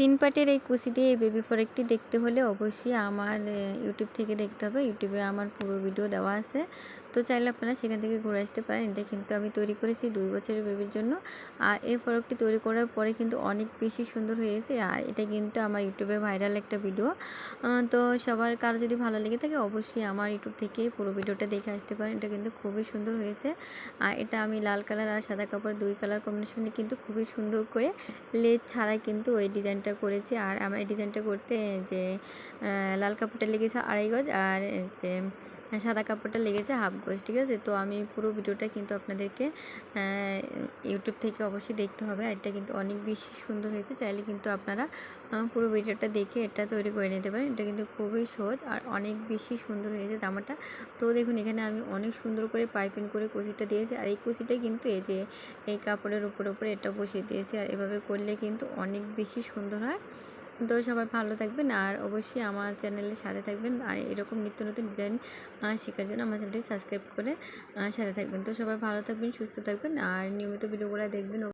তিন পার্টের এই কুচি দিয়ে এই বেবি প্রোডাক্টটি দেখতে হলে অবশ্যই আমার ইউটিউব থেকে দেখতে হবে। ইউটিউবে আমার পুরো ভিডিও দেওয়া আছে। তো চাইলে আপনারা সেখান থেকে ঘুরে আসতে পারেন। এটা কিন্তু আমি তৈরি করেছি দুই বছরের বেবির জন্য। আর এই প্রোডাক্টটি তৈরি করার পরে কিন্তু অনেক বেশি সুন্দর হয়েছে আর এটা কিন্তু আমার ইউটিউবে ভাইরাল একটা ভিডিও। তো সবার কারও যদি ভালো লেগে থাকে অবশ্যই আমার ইউটিউব থেকে পুরো ভিডিওটা দেখে আসতে পারেন। এটা কিন্তু খুবই সুন্দর হয়েছে। আর এটা আমি লাল কালার আর সাদা কাপড় দুই কালার কম্বিনেশনে কিন্তু খুবই সুন্দর করে লেজ ছাড়াই কিন্তু ওই ডিজাইনটা করেছি। আর আমার এই ডিজাইনটা করতে যে লাল কাপড়টা লেগেছে আড়াই গজ। আর যে সাদা কাপড়টা লেগেছে হাফ গজ ঠিক আছে? তো আমি পুরো ভিডিওটা কিন্তু আপনাদেরকে ইউটিউব থেকে অবশ্যই দেখতে হবে। আর এটা কিন্তু অনেক বেশি সুন্দর হয়েছে। চাইলে কিন্তু আপনারা পুরো ভিডিওটা দেখে এটা তৈরি করে নিতে পারেন। এটা কিন্তু খুবই সহজ আর অনেক বেশি সুন্দর হয়েছে জামাটা। তো দেখুন, এখানে আমি অনেক সুন্দর করে পাইপিং করে কুচিটা দিয়েছি। আর এই কুচিটা কিন্তু এই যে, এই কাপড়ের উপর, উপরে এটা বসিয়ে দিয়েছি। আর এভাবে করলে কিন্তু অনেক বেশি সুন্দর হয়। তো সবাই ভালো থাকবেন আর অবশ্যই আমার চ্যানেলের সাথে থাকবেন আর এরকম নিত্য নতুন ডিজাইন শেখার জন্য আমার চ্যানেলটি সাবস্ক্রাইব করে সাথে থাকবেন। তো সবাই ভালো থাকবেন, সুস্থ থাকবেন আর নিয়মিত ভিডিওগুলো দেখবেন।